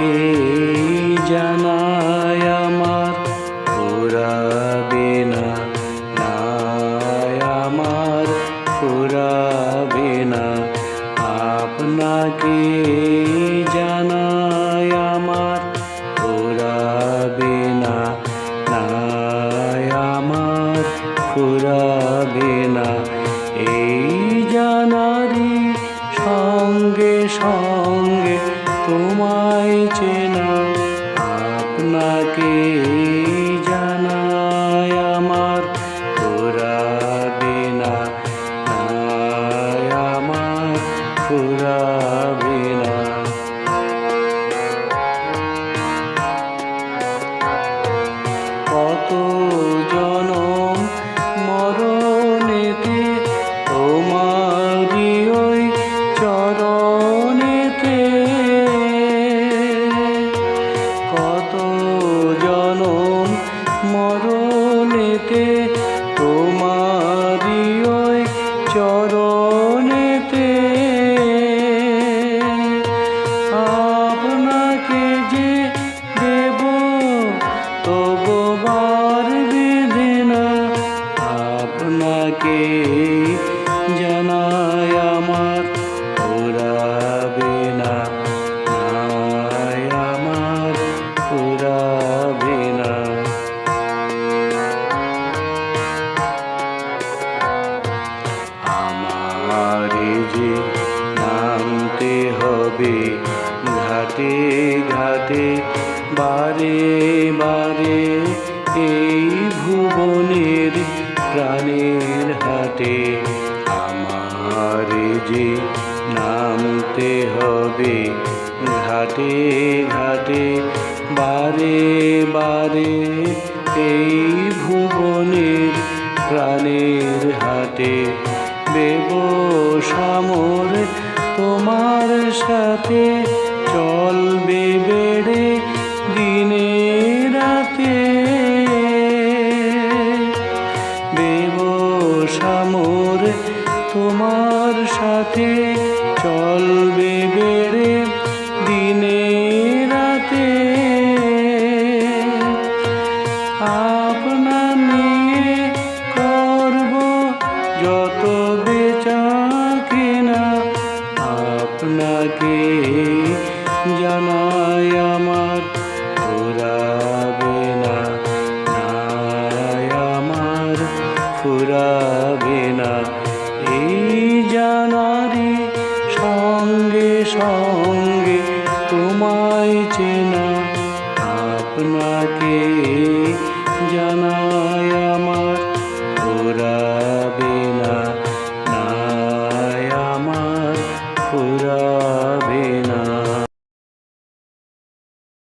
আপনাকে জানায় আমার ফুরাবে না আমার ফুরাবে না। আপনাকে জানায় আমার ফুরাবে না আমার ফুরাবে না। এই ফুরাবে তবু বার বেঁধে না। আপনাকে জানায় আমার ফুরাবে না। আমার ফুরাবে না। আমার যে নামতে হবে, ঘাটে ঘাটে, বারে বারে ভুবনের প্রাণের হাটে আমার যে নামতে হবে ঘাটে ঘাটে, বারে বারে এই ভুবনের প্রাণের হাটে দেব সামর তোমার সাথে চলবে তোমার সাথে চলবে বেড়ে দিনে রাতে। আপনার নিয়ে করব যত বেচা কিনা, আপনাকে জানাই আমার ফুরাবে না আমার ফুরাবে না। সঙ্গে তোমায় চেনা।